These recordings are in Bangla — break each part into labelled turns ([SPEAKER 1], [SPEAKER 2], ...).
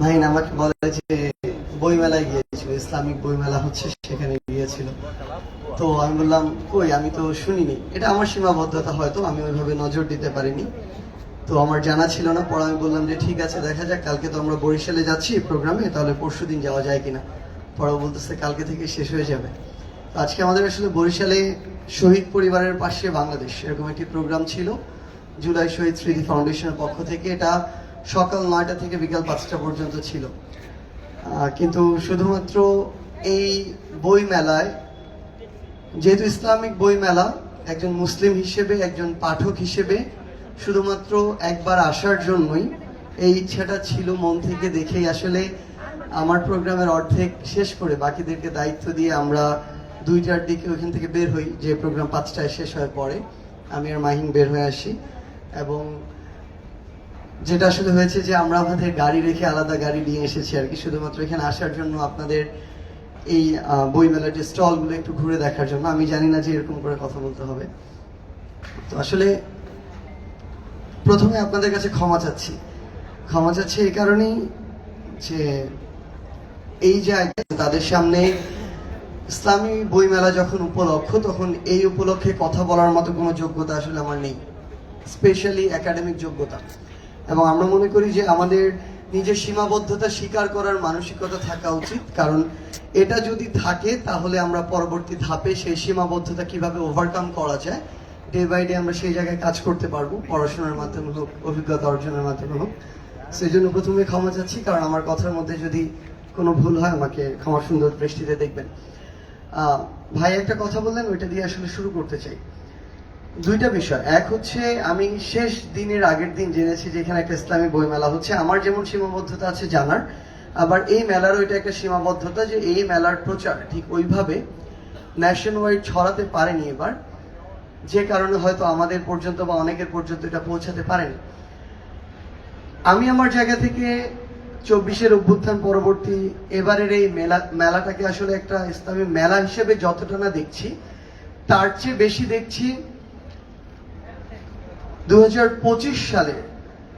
[SPEAKER 1] মাহিন আমাকে বলে যে বইমেলায় গিয়েছিল, ইসলামিক বইমেলা হচ্ছে সেখানে গিয়েছিল। তো আমি বললাম, কই, আমি তো শুনিনি। এটা আমার সীমাবদ্ধতা হয়তো, আমি ওইভাবে নজর দিতে পারিনি। তো আমার জানা ছিল না, পরে আমি বললাম যে ঠিক আছে, দেখা যাক, কালকে তো আমরা বরিশালে যাচ্ছি প্রোগ্রামে, তাহলে পরশু দিন যাওয়া যায় কিনা। পরে বলতেছে, কালকে থেকে শেষ হয়ে যাবে। আজকে আমাদের আসলে বরিশালে শহীদ পরিবারের পাশে বাংলাদেশ, এরকম একটি প্রোগ্রাম ছিল, জুলাই শহীদ স্মৃতি ফাউন্ডেশনের পক্ষ থেকে। এটা সকাল নয়টা থেকে বিকাল পাঁচটা পর্যন্ত ছিল। কিন্তু শুধুমাত্র এই বই মেলায় যেহেতু ইসলামিক বই মেলা একজন মুসলিম হিসেবে, একজন পাঠক হিসেবে শুধুমাত্র একবার আসার জন্যই এই ইচ্ছাটা ছিল মন থেকে দেখেই আসলে আমার প্রোগ্রামের অর্ধেক শেষ করে বাকিদেরকে দায়িত্ব দিয়ে আমরা দুইটার দিকে ওইখান থেকে বের হই, যে প্রোগ্রাম পাঁচটায় শেষ হয়ে পরে। আমি আর মাহিন বের হয়ে আসি এবং যেটা আসলে হয়েছে যে আমরা আমাদের গাড়ি রেখে আলাদা গাড়ি নিয়ে এসেছি আর কি, শুধুমাত্র এখানে আসার জন্য আপনাদের এই যে স্টলগুলো একটু ঘুরে দেখার জন্য। আমি জানি না যে এরকম করে কথা বলতে হবে। তো আসলে প্রথমে আপনাদের কাছে ক্ষমা চাচ্ছি। ক্ষমা চাচ্ছি এই কারণেই যে এই জায়গায় তাদের সামনে ইসলামী বইমেলা যখন উপলক্ষ, তখন এই উপলক্ষে কথা বলার মতো কোনো যোগ্যতা আসলে আমার নেই। স্পেশালি একাডেমিক যোগ্যতা। এবং আমরা মনে করি যে আমাদের নিজের সীমাবদ্ধতা স্বীকার করার মানসিকতা থাকা উচিত, কারণ এটা যদি থাকে তাহলে আমরা পরবর্তী ধাপে সেই সীমাবদ্ধতা কীভাবে ওভারকাম করা যায় ডে বাই ডে আমরা সেই জায়গায় কাজ করতে পারব, পড়াশোনার মাধ্যমে হোক, অভিজ্ঞতা অর্জনের মাধ্যমে হোক। সেই জন্য প্রথমে ক্ষমা চাচ্ছি, কারণ আমার কথার মধ্যে যদি কোনো ভুল হয় আমাকে ক্ষমা সুন্দর দৃষ্টিতে দেখবেন। ভাই একটা কথা বললেন, ওইটা দিয়ে আসলে শুরু করতে চাই। দুইটা বিষয়। এক হচ্ছে, আমি শেষ দিনের আগের দিন জেনেছি যে এখানে একটা ইসলামী বই মেলা হচ্ছে। আমার যেমন সীমাবদ্ধতা আছে জানার, আবার এই মেলারও এটা একটা সীমাবদ্ধতা যে এই মেলার প্রচার ঠিক ওইভাবে ন্যাশন ওয়াইড ছড়াতে পারেনি এবার, যে কারণে হয়তো আমাদের পর্যন্ত বা অনেকের পর্যন্ত এটা পৌঁছাতে পারেনি। আমি আমার জায়গা থেকে চব্বিশের অভ্যুত্থান পরবর্তী এবারের এই মেলা, মেলাটাকে আসলে একটা ইসলামী মেলা হিসেবে যতটা না দেখছি, তার চেয়ে বেশি দেখছি দুই হাজার পঁচিশ সালে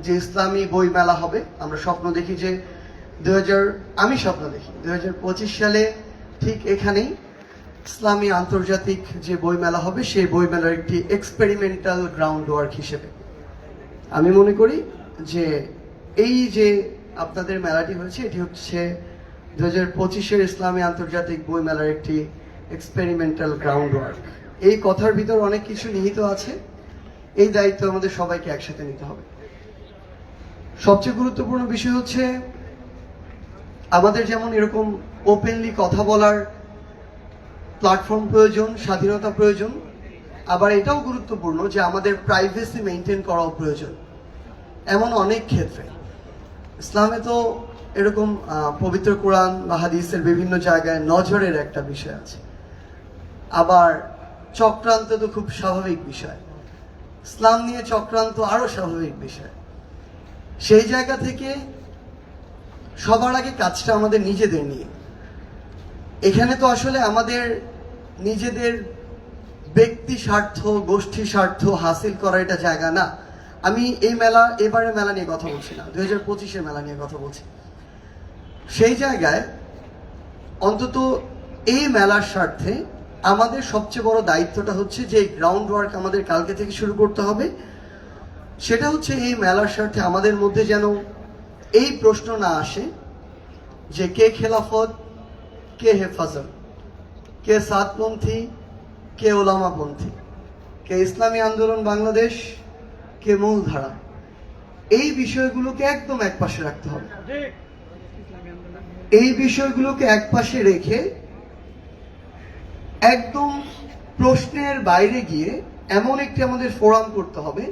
[SPEAKER 1] যে ইসলামী বই মেলা হবে, আমরা স্বপ্ন দেখি যে দু হাজার আমি স্বপ্ন দেখি দুই হাজার পঁচিশ সালে ঠিক এখানেই ইসলামী আন্তর্জাতিক যে বই মেলা হবে, সেই বই মেলার একটি এক্সপেরিমেন্টাল গ্রাউন্ড ওয়ার্ক হিসেবে। আমি মনে করি যে এই যে আপনাদের মেলাটি হয়েছে, এটি হচ্ছে দু হাজার পঁচিশের ইসলামী আন্তর্জাতিক বই মেলার একটি এক্সপেরিমেন্টাল গ্রাউন্ড ওয়ার্ক এই কথার ভিতর অনেক কিছু নিহিত আছে। এই দায়িত্ব আমাদের সবাইকে একসাথে নিতে হবে। সবচেয়ে গুরুত্বপূর্ণ বিষয় হচ্ছে, আমাদের যেমন এরকম ওপেনলি কথা বলার প্ল্যাটফর্ম প্রয়োজন, স্বাধীনতা প্রয়োজন, আবার এটাও গুরুত্বপূর্ণ যে আমাদের প্রাইভেসি মেনটেন করাও প্রয়োজন। এমন অনেক ক্ষেত্রে। ইসলামে তো এরকম পবিত্র কোরআন বা হাদিসের বিভিন্ন জায়গায় নজরের একটা বিষয় আছে। আবার চক্রান্ত তো খুব স্বাভাবিক বিষয়। ইসলাম নিয়ে চক্রান্ত আরও স্বাভাবিক বিষয়। সেই জায়গা থেকে সবার আগে কাজটা আমাদের নিজেদের নিয়ে। এখানে তো আসলে আমাদের নিজেদের ব্যক্তি স্বার্থ, গোষ্ঠী স্বার্থ হাসিল করা এটা জায়গা না। আমি এই মেলা, এবারের মেলা নিয়ে কথা বলছি না, দুই হাজার পঁচিশের মেলা নিয়ে কথা বলছি। সেই জায়গায় অন্তত এই মেলার স্বার্থে আমাদের সবচেয়ে বড় দায়িত্বটা হচ্ছে যে গ্রাউন্ড ওয়ার্ক আমাদের কালকে থেকে শুরু করতে হবে। সেটা হচ্ছে এই মেলার স্বার্থে আমাদের মধ্যে যেন এই প্রশ্ন না আসে যে কে খেলাফত, কে হেফাজত, কে সাতপন্থী, কে ওলামাপন্থী, কে ইসলামী আন্দোলন বাংলাদেশ, কে মূলধারা। এই বিষয়গুলোকে একদম একপাশে রাখতে হবে। এই বিষয়গুলোকে একপাশে রেখে একদম প্রশ্নের বাইরে গিয়ে এমন একটি আমাদের ফোরাম করতে হবে,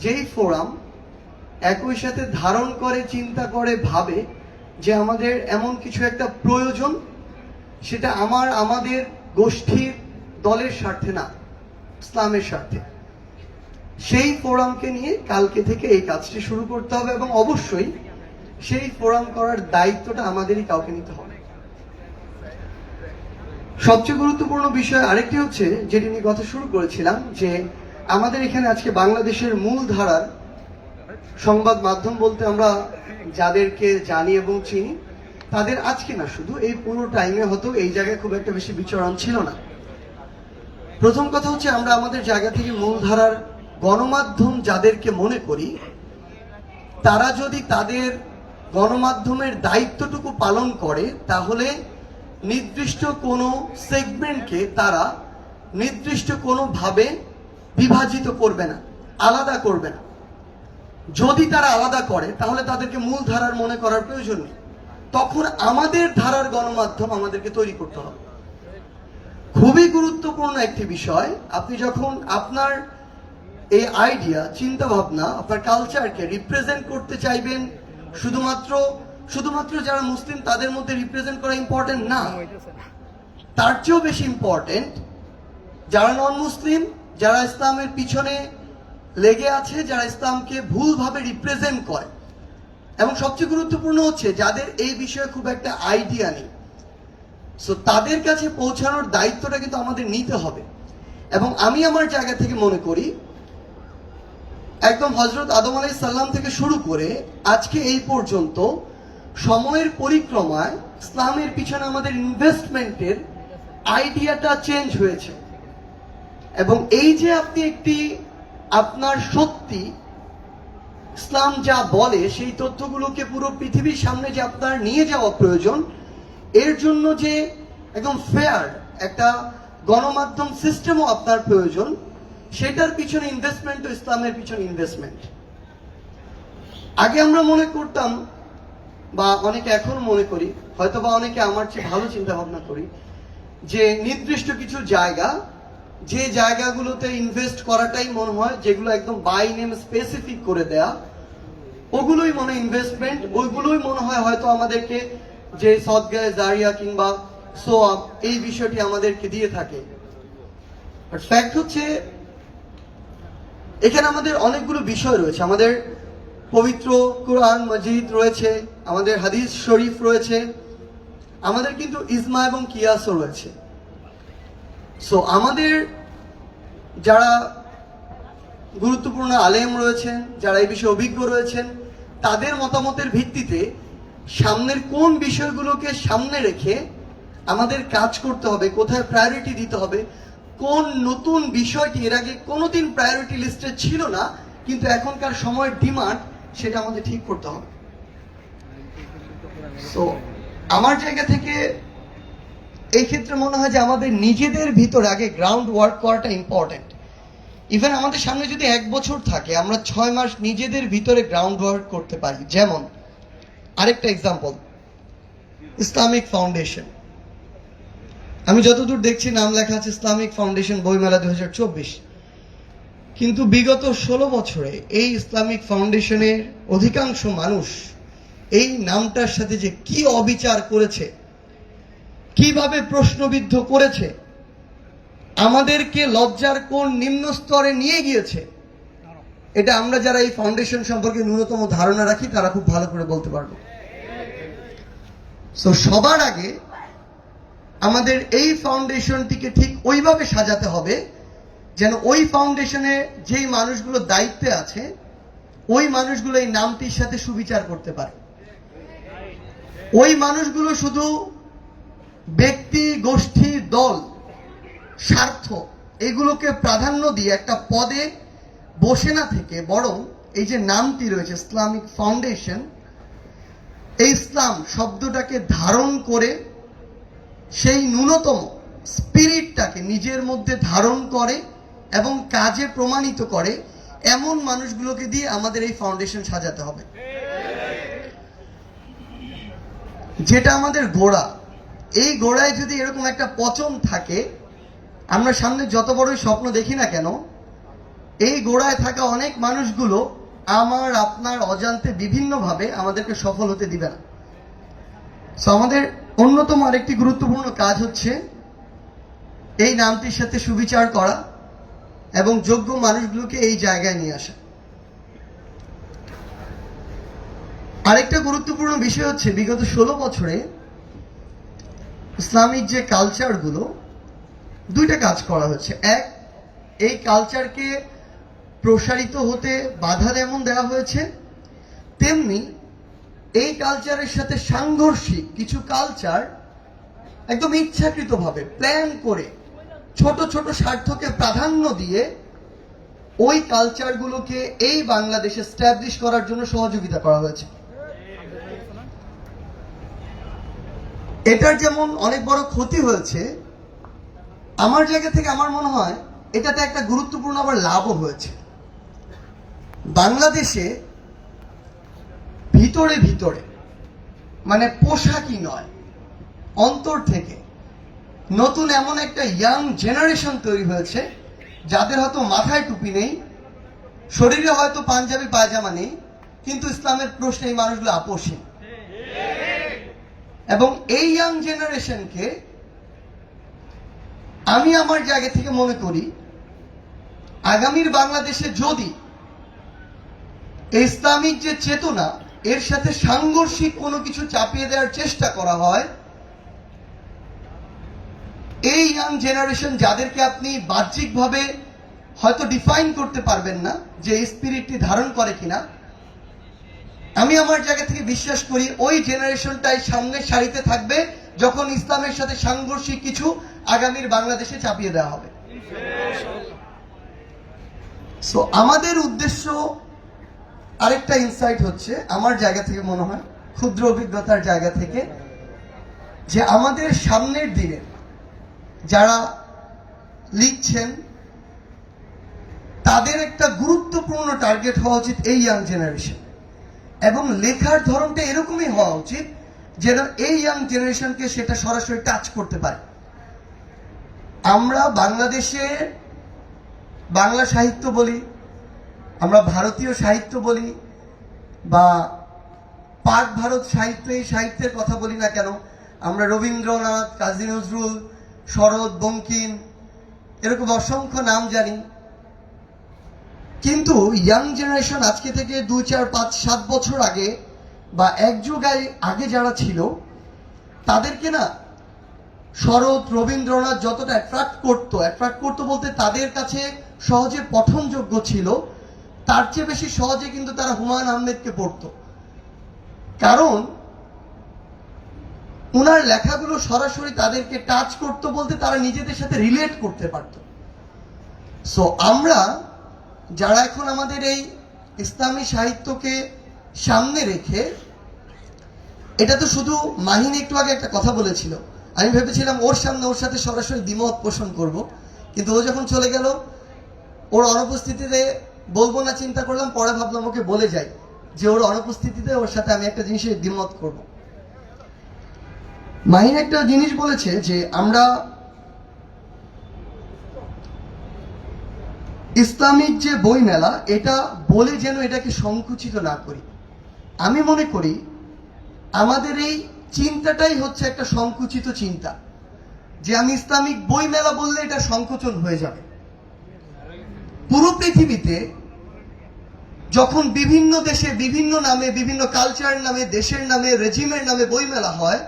[SPEAKER 1] যেই ফোরাম একই সাথে ধারণ করে, চিন্তা করে, ভাবে যে আমাদের এমন কিছু একটা প্রয়োজন সেটা আমার, আমাদের গোষ্ঠীর দলের স্বার্থে না, ইসলামের স্বার্থে। সেই ফোরামকে নিয়ে কালকে থেকে এই কাজটি শুরু করতে হবে এবং অবশ্যই সেই ফোরাম করার দায়িত্বটা আমাদেরই কাউকে নিতে হবে। সবচেয়ে গুরুত্বপূর্ণ বিষয় আরেকটি হচ্ছে যেটি নিয়ে কথা শুরু করেছিলাম, যে আমাদের এখানে আজকে বাংলাদেশের মূল ধারার সংবাদ মাধ্যম বলতে আমরা যাদেরকে জানি এবং চিনি, তাদের আজকে না, শুধু এই পুরো টাইমে হতো এই জায়গায় খুব একটা বেশি বিচরণ ছিল না। প্রথম কথা হচ্ছে আমরা আমাদের জায়গা থেকে মূলধারার গণমাধ্যম যাদেরকে মনে করি, তারা যদি তাদের গণমাধ্যমের দায়িত্বটুকু পালন করে, তাহলে নির্দিষ্ট কোনো সেগমেন্টকে তারা নির্দিষ্ট কোনোভাবে বিভাজিত করবে না, আলাদা করবে না। যদি তারা আলাদা করে, তাহলে তাদেরকে মূল ধারার মনে করার প্রয়োজন নেই। তখন আমাদের ধারার গণমাধ্যম আমাদেরকে তৈরি করতে হবে। খুবই গুরুত্বপূর্ণ একটি বিষয়, আপনি যখন আপনার এই আইডিয়া চিন্তা ভাবনা আপনার কালচারকে রিপ্রেজেন্ট করতে চাইবেন, শুধুমাত্র শুধুমাত্র যারা মুসলিম তাদের মধ্যে রিপ্রেজেন্ট করা ইম্পর্টেন্ট না। তার চেয়েও বেশি ইম্পর্টেন্ট যারা নন মুসলিম যারা ইসলামের পিছনে লেগে আছে যারা ইসলামকে ভুলভাবে রিপ্রেজেন্ট করে। এবং সবচেয়ে গুরুত্বপূর্ণ হচ্ছে যাদের এই বিষয়ে খুব একটা আইডিয়া নেই। সো তাদের কাছে পৌঁছানোর দায়িত্বটা কিন্তু আমাদের নিতে হবে। এবং আমি আমার জায়গা থেকে মনে করি একদম হজরত আদম আলাই সাল্লাম থেকে শুরু করে আজকে এই পর্যন্ত সময়ের পরিক্রমায় ইসলামের পিছনে আমাদের ইনভেস্টমেন্টের আইডিয়াটা চেঞ্জ হয়েছে। এবং এই যে আপনি একটি আপনার সত্যি, ইসলাম যা বলে সেই তথ্যগুলোকে পুরো পৃথিবীর সামনে যে আপনার নিয়ে যাওয়া প্রয়োজন, এর জন্য যে একদম ফেয়ার একটা গণমাধ্যম সিস্টেমও আপনার প্রয়োজন, সেটার পিছনে ইনভেস্টমেন্ট ও ইসলামের পিছনে ইনভেস্টমেন্ট আগে আমরা মনে করতাম বা অনেকে এখন মনে করি হয়তো বা অনেকে আমার চেয়ে ভালো চিন্তা ভাবনা করি, যে নির্দিষ্ট কিছু জায়গা, যে জায়গাগুলোতে ইনভেস্ট করাটাই মনে হয় যেগুলো একদম বাই নেম স্পেসিফিক করে দেয়া, ওগুলোই মনে ইনভেস্টমেন্ট ওইগুলোই মনে হয় হয়তো আমাদেরকে যে সদগায় জারিয়া কিংবা সোয়াব, এই বিষয়টি আমাদেরকে দিয়ে থাকে। ফ্যাক্ট হচ্ছে, এখানে আমাদের অনেকগুলো বিষয় রয়েছে। আমাদের পবিত্র কোরআন মজিদ রয়েছে, আমাদের হাদিস শরীফ রয়েছে, আমাদের কিন্তু ইজমা এবং কিয়াসও রয়েছে। সো আমাদের যারা গুরুত্বপূর্ণ আলেম রয়েছেন, যারা এই বিষয়ে অভিজ্ঞ রয়েছেন, তাদের মতামতের ভিত্তিতে সামনের কোন বিষয়গুলোকে সামনে রেখে আমাদের কাজ করতে হবে, কোথায় প্রায়োরিটি দিতে হবে, কোন নতুন বিষয়টি, এর আগে কোনোদিন প্রায়োরিটি লিস্টে ছিল না, কিন্তু এখনকার সময়ের ডিমান্ড সেটা আমাদের ঠিক করতে হবে। সো আমার জায়গা থেকে এই ক্ষেত্রে মনে হয় যে আমাদের নিজেদের ভিতরে আগে গ্রাউন্ড ওয়ার্ক করাটা ইম্পর্টেন্ট ইভেন আমাদের সামনে যদি এক বছর থাকে, আমরা ছয় মাস নিজেদের ভিতরে গ্রাউন্ড ওয়ার্ক করতে পারি। যেমন, আরেকটা এক্সাম্পল ইসলামিক ফাউন্ডেশন আমি যতদূর দেখছি, নাম লেখা আছে ইসলামিক ফাউন্ডেশন বইমেলা দুই হাজার চব্বিশ। কিন্তু বিগত ষোলো বছরে এই ইসলামিক ফাউন্ডেশনের অধিকাংশ মানুষ এই নামটার সাথে যে কি অবিচার করেছে, কীভাবে প্রশ্নবিদ্ধ করেছে, আমাদেরকে লজ্জার কোন নিম্ন স্তরে নিয়ে গিয়েছে, এটা আমরা যারা এই ফাউন্ডেশন সম্পর্কে ন্যূনতম ধারণা রাখি, তারা খুব ভালো করে বলতে পারব। তো সবার আগে আমাদের এই ফাউন্ডেশনটিকে ঠিক ওইভাবে সাজাতে হবে যেন ওই ফাউন্ডেশনে যেই মানুষগুলো দায়িত্বে আছে, ওই মানুষগুলো এই নামটির সাথে সুবিচার করতে পারে। ওই মানুষগুলো শুধু ব্যক্তি, গোষ্ঠী, দল, স্বার্থ, এগুলোকে প্রাধান্য দিয়ে একটা পদে বসে না থেকে বরং এই যে নামটি রয়েছে, ইসলামিক ফাউন্ডেশন এই ইসলাম শব্দটাকে ধারণ করে সেই ন্যূনতম স্পিরিটটাকে নিজের মধ্যে ধারণ করে এবং কাজে প্রমাণিত করে এমন মানুষগুলোকে দিয়ে আমাদের এই ফাউন্ডেশন সাজাতে হবে। যেটা আমাদের গোড়া। এই গোড়ায় যদি এরকম একটা পচন থাকে, আমরা সামনে যত বড়ই স্বপ্ন দেখি না কেন, এই গোড়ায় থাকা অনেক মানুষগুলো আমার, আপনার অজান্তে বিভিন্নভাবে আমাদেরকে সফল হতে দিবে না। সো আমাদের অন্যতম আরেকটি গুরুত্বপূর্ণ কাজ হচ্ছে এই নামটির সাথে সুবিচার করা। এবং যোগ্য মানুষগুলোকে এই জায়গায় নিয়ে আসা। আরেকটা গুরুত্বপূর্ণ বিষয় হচ্ছে, বিগত ষোলো বছরে ইসলামিক যে কালচারগুলো, দুইটা কাজ করা হচ্ছে এক, এই কালচারকে প্রসারিত হতে বাধা যেমন দেওয়া হয়েছে, তেমনি এই কালচারের সাথে সাংঘর্ষিক কিছু কালচার একদম ইচ্ছাকৃতভাবে প্ল্যান করে ছোট ছোট স্বার্থকে প্রাধান্য দিয়ে ওই কালচারগুলোকে এই বাংলাদেশে স্ট্যাবলিশ করার জন্য সহযোগিতা করা হয়েছে। এটার যেমন অনেক বড় ক্ষতি হয়েছে, আমার জায়গা থেকে আমার মনে হয় এটাতে একটা গুরুত্বপূর্ণ আবার লাভও হয়েছে। বাংলাদেশে ভিতরে ভিতরে মানে পোশাকই নয়, অন্তর থেকে নতুন এমন একটা ইয়াং জেনারেশন তৈরি হয়েছে, যাদের হয়তো মাথায় টুপি নেই, শরীরে হয়তো পাঞ্জাবি পায়জামা নেই, কিন্তু ইসলামের প্রশ্নে এই মানুষগুলো আপোষহীন এবং এই ইয়াং জেনারেশনকে আমি আমার জায়গা থেকে মনে করি, আগামীর বাংলাদেশে যদি ইসলামিক যে চেতনা, এর সাথে সাংঘর্ষিক কোনো কিছু চাপিয়ে দেওয়ার চেষ্টা করা হয় এই ইয়াং জেনারেশন যাদেরকে আপনি বাহ্যিকভাবে হয়তো ডিফাইন করতে পারবেন না যে স্পিরিটটি ধারণ করে কিনা, আমি আমার জায়গা থেকে বিশ্বাস করি ওই জেনারেশনটাই সামনের সারিতে থাকবে যখন ইসলামের সাথে সাংঘর্ষিক কিছু আগামীর বাংলাদেশে চাপিয়ে দেওয়া হবে। সো আমাদের উদ্দেশ্য আরেকটা ইনসাইট হচ্ছে, আমার জায়গা থেকে মনে হয়, ক্ষুদ্র অভিজ্ঞতার জায়গা থেকে, যে আমাদের সামনের দিনে যারা লিখছেন, তাদের একটা গুরুত্বপূর্ণ টার্গেট হওয়া উচিত এই ইয়াং জেনারেশন এবং লেখার ধরনটা এরকমই হওয়া উচিত যেন এই ইয়াং জেনারেশনকে সেটা সরাসরি টাচ করতে পারে। আমরা বাংলাদেশে বাংলা সাহিত্য বলি, আমরা ভারতীয় সাহিত্য বলি, বা পাক ভারত সাহিত্য, এই সাহিত্যের কথা বলি না কেন, আমরা রবীন্দ্রনাথ, কাজী নজরুল শরৎ, বঙ্কিম, এরকম অসংখ্য নাম জানি। কিন্তু ইয়াং জেনারেশন আজকে থেকে দুই চার, পাঁচ, সাত বছর আগে বা এক যুগ আগে যারা ছিল, তাদেরকে না শরৎ, রবীন্দ্রনাথ যতটা অ্যাট্রাক্ট করতো অ্যাট্রাক্ট করতো বলতে তাদের কাছে সহজে পঠনযোগ্য ছিল, তার চেয়ে বেশি সহজে কিন্তু তারা হুমায়ুন আহমেদকে পড়তো। কারণ উনার লেখাগুলো সরাসরি তাদেরকে টাচ করতো বলতে তারা নিজেদের সাথে রিলেট করতে পারতো। সো আমরা যারা এখন আমাদের এই ইসলামী সাহিত্যকে সামনে রেখে, এটা তো শুধু মাহিনী একটু আগে একটা কথা বলেছিল। আমি ভেবেছিলাম ওর সামনে ওর সাথে সরাসরি দ্বিমত পোষণ করব, কিন্তু ও যখন চলে গেল, ওর অনুপস্থিতিতে বলব না, চিন্তা করলাম, পরে ভাবলাম ওকে বলে যাই যে ওর অনুপস্থিতিতে ওর সাথে আমি একটা জিনিসের দ্বিমত করব। মাহিন একটা জিনিস বলেছে যে আমরা ইসলামিক যে বই মেলা এটা বলে যেন এটাকে সংকুচিত না করি। আমি মনে করি আমাদের এই চিন্তাটাই হচ্ছে একটা সংকুচিত চিন্তা, যে আমি ইসলামিক বই মেলা বললে এটা সংকোচন হয়ে যাবে। পুরো পৃথিবীতে যখন বিভিন্ন দেশে বিভিন্ন নামে, বিভিন্ন কালচার নামে, দেশের নামে রেজিমের নামে বই মেলা হয়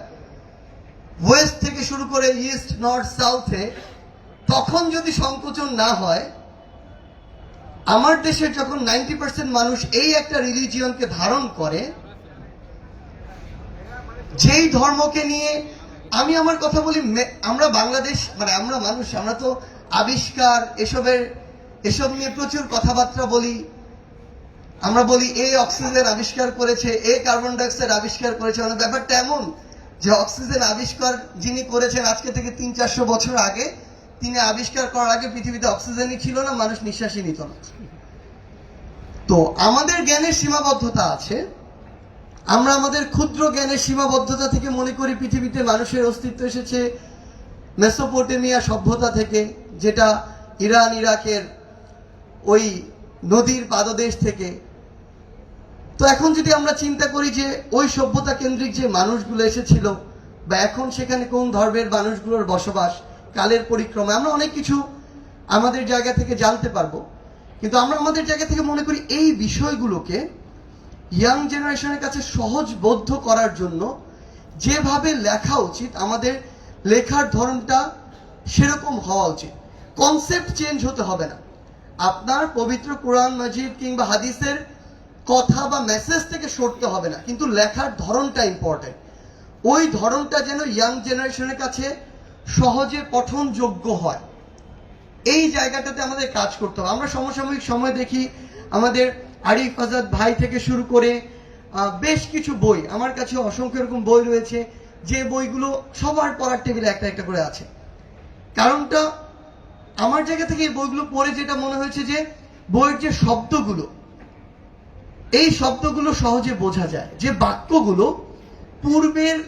[SPEAKER 1] ওয়েস্ট থেকে শুরু করে ইস্ট, নর্থ, সাউথে, তখন যদি সংকোচন না হয়, আমার দেশের যখন নাইনটি পার্সেন্ট মানুষ এই একটা রিলিজিয়নকে ধারণ করে, যেই ধর্মকে নিয়ে আমি আমার কথা বলি আমরা বাংলাদেশ মানে আমরা মানুষ, আমরা তো আবিষ্কার, এসবের, এসব নিয়ে প্রচুর কথাবার্তা বলি। আমরা বলি, এ অক্সিজেন আবিষ্কার করেছে, এ কার্বন ডাইঅক্সাইড আবিষ্কার করেছে মানে ব্যাপারটা এমন। যে অক্সিজেন আবিষ্কার যিনি করেছেন আজকে থেকে তিন চারশো বছর আগে, তিনি আবিষ্কার করার আগে পৃথিবীতে অক্সিজেনই ছিল না, মানুষ নিঃশ্বাসই নিত না। তো আমাদের জ্ঞানের সীমাবদ্ধতা আছে। আমরা আমাদের ক্ষুদ্র জ্ঞানের সীমাবদ্ধতা থেকে মনে করি পৃথিবীতে মানুষের অস্তিত্ব এসেছে মেসোপটেমিয়া সভ্যতা থেকে, যেটা ইরান, ইরাকের ওই নদীর পাদদেশ থেকে তো এখন যদি আমরা চিন্তা করি যে ওই সভ্যতা কেন্দ্রিক যে মানুষগুলো এসেছিল, বা এখন সেখানে কোন ধর্মের মানুষগুলোর বসবাস, কালের পরিক্রমা, আমরা অনেক কিছু আমাদের জায়গা থেকে জানতে পারব। কিন্তু আমরা আমাদের জায়গা থেকে মনে করি এই বিষয়গুলোকে ইয়াং জেনারেশনের কাছে সহজবোধ্য করার জন্য যেভাবে লেখা উচিত, আমাদের লেখার ধরনটা সেরকম হওয়া উচিত। কনসেপ্ট চেঞ্জ হতে হবে না। আপনার পবিত্র কোরআন মজিদ কিংবা হাদিসের কথা বা মেসেজ থেকে সরতে হবে না, কিন্তু লেখার ধরনটা ইম্পর্টেন্ট ওই ধরনটা যেন ইয়াং জেনারেশনের কাছে সহজে পঠনযোগ্য হয়। এই জায়গাটাতে আমাদের কাজ করতে হবে। আমরা সমসাময়িক সময় দেখি, আমাদের আরিফ আজাদ ভাই থেকে শুরু করে বেশ কিছু বই, আমার কাছে অসংখ্য এরকম বই রয়েছে, যে বইগুলো সবার পড়ার টেবিলে একটা একটা করে আছে। কারণটা আমার জায়গা থেকে এই বইগুলো পড়ে যেটা মনে হয়েছে যে, বইয়ের যে শব্দগুলো এই শব্দগুলো সহজে বোঝা যায়। যে বাক্যগুলো পূর্বের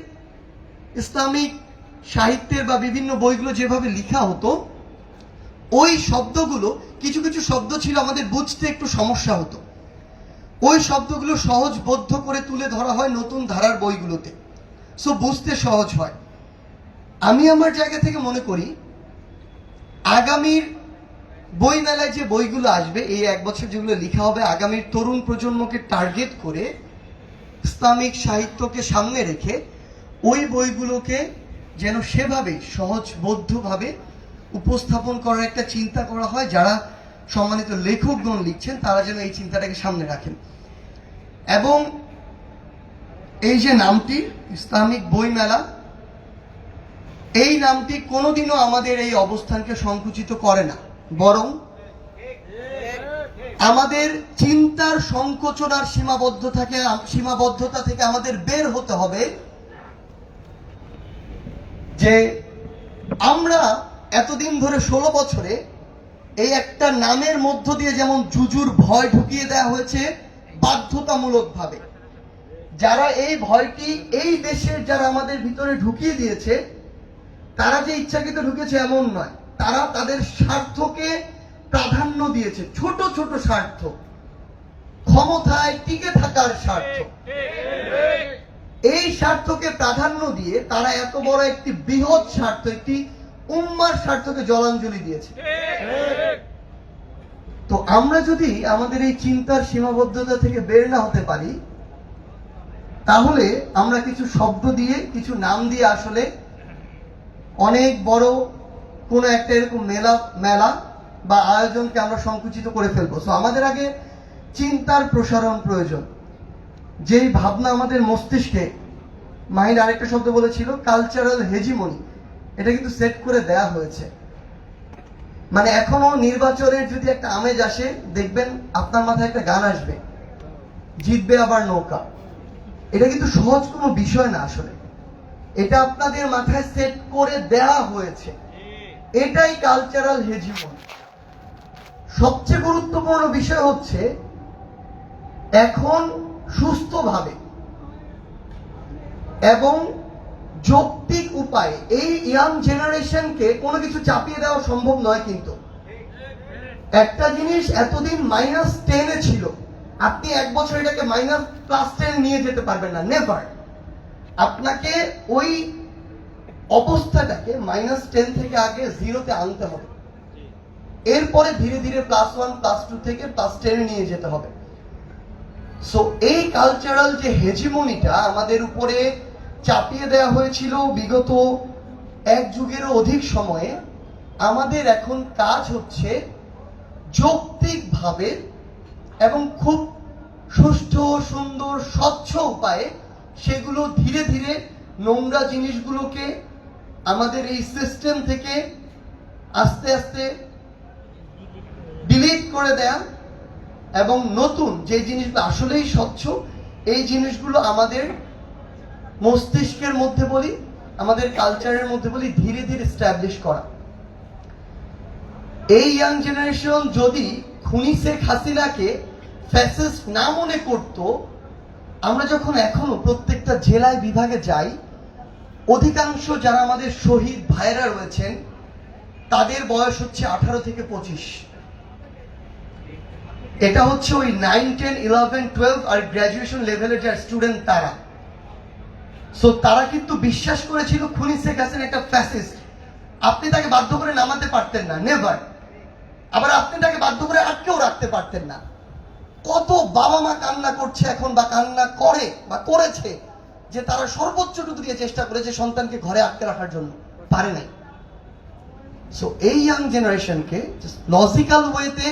[SPEAKER 1] ইসলামিক সাহিত্যের বা বিভিন্ন বইগুলো যেভাবে লিখা হতো, ওই শব্দগুলো, কিছু কিছু শব্দ ছিল আমাদের বুঝতে একটু সমস্যা হতো। ওই শব্দগুলো সহজবোধ্য করে তুলে ধরা হয় নতুন ধারার বইগুলোতে। সো বুঝতে সহজ হয়। আমি আমার জায়গা থেকে মনে করি, আগামীর বই মেলায় যে বইগুলো আসবে, এই এক বছর যেগুলো লেখা হবে, আগামীর তরুণ প্রজন্মকে টার্গেট করে ইসলামিক সাহিত্যকে সামনে রেখে ওই বইগুলোকে যেন সেভাবেই সহজবোধ্যভাবে উপস্থাপন করার একটা চিন্তা করা হয়। যারা সম্মানিত লেখকগণ লিখছেন, তারা যেন এই চিন্তাটাকে সামনে রাখেন। এবং এই যে নামটি, ইসলামিক বই মেলা এই নামটি কোনোদিনও আমাদের এই অবস্থানকে সংকুচিত করে না। বরং আমাদের চিন্তার সংকোচন আর সীমাবদ্ধ থাকে, সীমাবদ্ধতা থেকে আমাদের বের হতে হবে যে আমরা এতদিন ধরে ষোলো বছরে এই একটা নামের মধ্য দিয়ে যেমন জুজুর ভয় ঢুকিয়ে দেওয়া হয়েছে বাধ্যতামূলকভাবে। যারা এই ভয়টি এই দেশের যারা আমাদের ভিতরে ঢুকিয়ে দিয়েছে, তারা যে ইচ্ছাকৃত ঢুকেছে এমন নয়। তারা তাদের স্বার্থকে প্রাধান্য দিয়েছে। ছোট ছোট স্বার্থ। ক্ষমতায় টিকে থাকার স্বার্থ। এই স্বার্থকে প্রাধান্য দিয়ে তারা এত বড় একটি বৃহৎ স্বার্থ, একটি উম্মার স্বার্থকে জলাঞ্জলি দিয়েছে। তো আমরা যদি আমাদের এই চিন্তার সীমাবদ্ধতা থেকে বের না হতে পারি, তাহলে আমরা কিছু শব্দ দিয়ে, কিছু নাম দিয়ে আসলে অনেক বড় কোনো একটা এরকম মেলা মেলা বা আয়োজনকে আমরা সংকুচিত করে ফেলব। সো আমাদের আগে চিন্তার প্রসারণ প্রয়োজন। যেই ভাবনা আমাদের মস্তিষ্কে মাহির আরেকটা শব্দ বলেছিল কালচারাল হেজিমনি এটা কিন্তু সেট করে দেয়া হয়েছে। মানে এখনও নির্বাচনের যদি একটা আমেজ আসে, দেখবেন আপনার মাথায় একটা গান আসবে। জিতবে আবার নৌকা। এটা কিন্তু সহজ কোনো বিষয় না আসলে। এটা আপনাদের মাথায় সেট করে দেয়া হয়েছে। এটাই কালচারাল হেজিমন সবচেয়ে গুরুত্বপূর্ণ বিষয় হচ্ছে, এখন সুস্থভাবে এবং যৌক্তিক উপায়ে এই ইয়াং জেনারেশনকে কোনো কিছু চাপিয়ে দেওয়া সম্ভব নয় কিন্তু। একটা জিনিস এতদিন মাইনাস টেনে ছিল, আপনি এক বছর এটাকে মাইনাস প্লাস টেন নিয়ে যেতে পারবেন না নেভার আপনাকে ওই অবস্থাটাকে মাইনাস টেন থেকে আগে জিরোতে আনতে হবে। এরপরে ধীরে ধীরে প্লাস ওয়ান প্লাস টু থেকে প্লাস টেনে নিয়ে যেতে হবে। সো এই কালচারাল যে হেজিমনিটা আমাদের উপরে চাপিয়ে দেওয়া হয়েছিল বিগত এক যুগেরও অধিক সময়ে আমাদের এখন কাজ হচ্ছে যৌক্তিকভাবে এবং খুব সুষ্ঠু সুন্দর স্বচ্ছ উপায়ে সেগুলো ধীরে ধীরে নোংরা জিনিসগুলোকে আমাদের এই সিস্টেম থেকে আস্তে আস্তে ডিলিট করে দেয়া এবং নতুন যে জিনিসগুলো আসলেই স্বচ্ছ, এই জিনিসগুলো আমাদের মস্তিষ্কের মধ্যে বলি, আমাদের কালচারের মধ্যে বলি, ধীরে ধীরে স্ট্যাবলিশ করা। এই ইয়াং জেনারেশন যদি খুনি শেখ হাসিনাকে ফ্যাসিস্ট না মনে করত, আমরা যখন এখনও প্রত্যেকটা জেলায় বিভাগে যাই অধিকাংশ যারা আমাদের শহীদ ভাইরা রয়েছেন, তাদের বয়স হচ্ছে আঠারো থেকে পঁচিশ। এটা হচ্ছে ওই নাইন টেন ইলেভেন টুয়েলভ আর গ্র্যাজুয়েশন লেভেলের যারা স্টুডেন্ট তারা। সো তারা কিন্তু বিশ্বাস করেছিল খুনি শেখ হাসিনা একটা ফ্যাসিস্ট আপনি তাকে বাধ্য করে নামাতে পারতেন না নেভার আবার আপনি তাকে বাধ্য করে আটকেও রাখতে পারতেন না। কত বাবা মা কান্না করছে এখন বা কান্না করে বা করেছে। যে তারা সর্বোচ্চটুকু দিয়ে চেষ্টা করেছে সন্তানকে ঘরে আটকে রাখার জন্য। পারে নাই। সো এই ইয়াং জেনারেশনকে লজিক্যাল ওয়েতে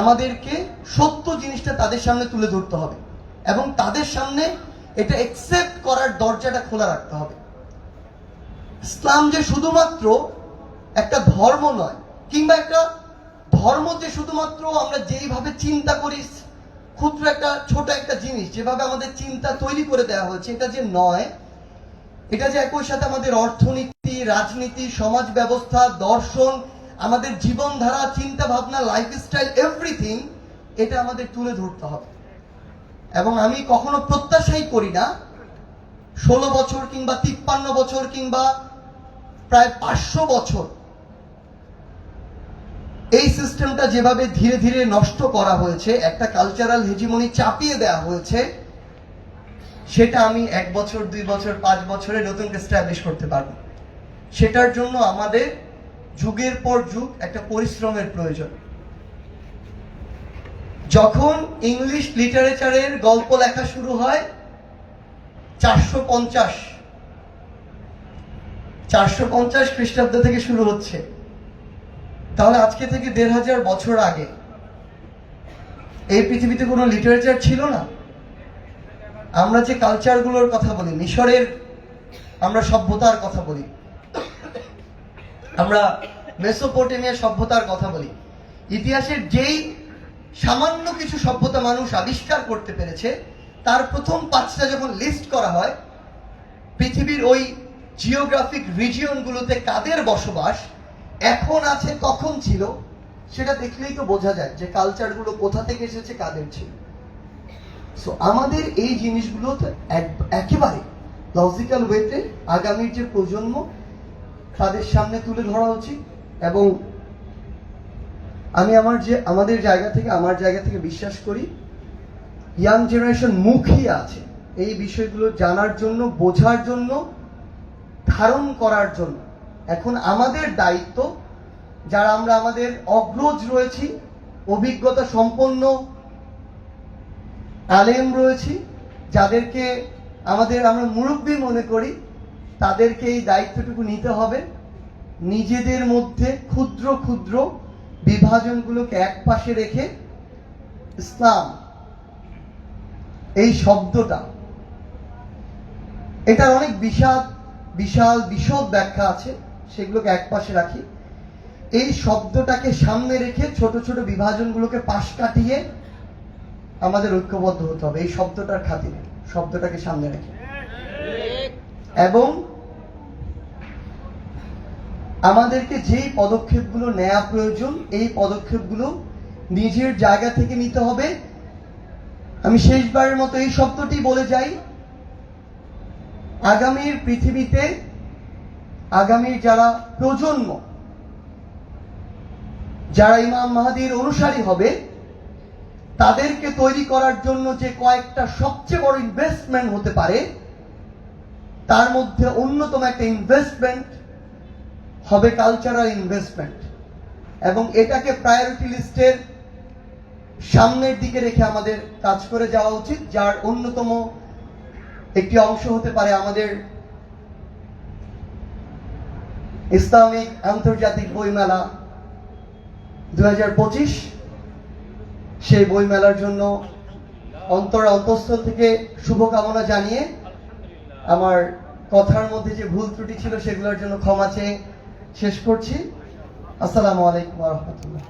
[SPEAKER 1] আমাদেরকে সত্য জিনিসটা তাদের সামনে তুলে ধরতে হবে এবং তাদের সামনে এটা একসেপ্ট করার দরজাটা খোলা রাখতে হবে। ইসলাম যে শুধুমাত্র একটা ধর্ম নয়, কিংবা একটা ধর্ম যে শুধুমাত্র আমরা যেইভাবে চিন্তা করি ক্ষুদ্র একটা, ছোট একটা জিনিস যেভাবে আমাদের চিন্তা তৈরি করে দেওয়া হয়েছে, এটা যে নয়, এটা যে একই সাথে আমাদের অর্থনীতি, রাজনীতি, সমাজ ব্যবস্থা, দর্শন, আমাদের জীবনধারা চিন্তা ভাবনা লাইফস্টাইল এভরিথিং এটা আমাদের তুলে ধরতে হবে। এবং আমি কখনো প্রত্যাশাই করি না, ষোলো বছর কিংবা তিপ্পান্ন বছর কিংবা প্রায় পাঁচশো বছর এই সিস্টেমটা যেভাবে ধীরে ধীরে নষ্ট করা হয়েছে, একটা কালচারাল হেজিমনি চাপিয়ে দেওয়া হয়েছে, সেটা আমি এক বছর, দুই বছর, পাঁচ বছরে নতুন এস্টাবলিশ করতে পারব। সেটার জন্য আমাদের যুগের পর যুগ একটা পরিশ্রমের প্রয়োজন। যখন ইংলিশ লিটারেচারের গল্প লেখা শুরু হয়, চারশো পঞ্চাশ চারশো পঞ্চাশ খ্রিস্টাব্দ থেকে শুরু হচ্ছে। তাহলে আজকে থেকে দেড় হাজার বছর আগে এই পৃথিবীতে কোনো লিটারেচার ছিল না? আমরা যে কালচারগুলোর কথা বলি, মিশরের আমরা সভ্যতার কথা বলি, আমরা মেসোপটেমিয়া সভ্যতার কথা বলি, ইতিহাসের যেই সামান্য কিছু সভ্যতা মানুষ আবিষ্কার করতে পেরেছে, তার প্রথম পাঁচটা যখন লিস্ট করা হয়, পৃথিবীর ওই জিওগ্রাফিক রিজিয়নগুলোতে কাদের বসবাস এখন আছে, কখন ছিল, সেটা দেখলেই তো বোঝা যায় যে কালচারগুলো কোথা থেকে এসেছে, কাদের ছিল। সো আমাদের এই জিনিসগুলো তো এক- একেবারে লজিক্যাল ওয়েতে আগামীর যে প্রজন্ম, তাদের সামনে তুলে ধরা উচিত এবং আমি আমার যে, আমাদের জায়গা থেকে, আমার জায়গা থেকে বিশ্বাস করি ইয়াং জেনারেশন মুখিয়ে আছে এই বিষয়গুলো জানার জন্য, বোঝার জন্য, ধারণ করার জন্য। এখন আমাদের দায়িত্ব, যারা আমরা আমাদের অগ্রজ রয়েছি, অভিজ্ঞতা সম্পন্ন আলেম রয়েছি, যাদেরকে আমাদের আমরা মুরব্বী মনে করি, তাদেরকে এই দায়িত্বটুকু নিতে হবে। নিজেদের মধ্যে ক্ষুদ্র ক্ষুদ্র বিভাজনগুলোকে এক পাশে রেখে ইসলাম, এই শব্দটা, এটার অনেক বিশাল বিশাল, বিশদ ব্যাখ্যা আছে। সেগুলোকে এক পাশে রাখি। এই শব্দটাকে সামনে রেখে ছোট ছোট বিভাজনগুলোকে পাশ কাটিয়ে আমাদের ঐক্যবদ্ধ হতে হবে। এই শব্দটার খাতিরে শব্দটাকে সামনে রেখে। এবং আমাদেরকে যেই পদক্ষেপগুলো নেওয়া প্রয়োজন, এই পদক্ষেপগুলো নিজের জায়গা থেকে নিতে হবে। আমি শেষবারের মতো এই শব্দটি বলে যাই। আগামীর পৃথিবীতে আগামীর যারা প্রজন্ম, যারা ইমাম মাহাদির অনুসারী হবে, তাদেরকে তৈরি করার জন্য যে কয়েকটা সবচেয়ে বড় ইনভেস্টমেন্ট হতে পারে, তার মধ্যে অন্যতম একটা ইনভেস্টমেন্ট হবে কালচারাল ইনভেস্টমেন্ট এবং এটাকে প্রায়োরিটি লিস্টের সামনের দিকে রেখে আমাদের কাজ করে যাওয়া উচিত, যার অন্যতম একটি অংশ হতে পারে আমাদের ইসলামিক আন্তর্জাতিক বইমেলা দু হাজার পঁচিশ। সেই বইমেলার জন্য অন্তর অন্তঃস্থল থেকে শুভকামনা জানিয়ে আমার কথার মধ্যে যে ভুল ত্রুটি ছিল সেগুলোর জন্য ক্ষমা চেয়ে শেষ করছি। আসসালামু আলাইকুম রহমতুল্লাহ।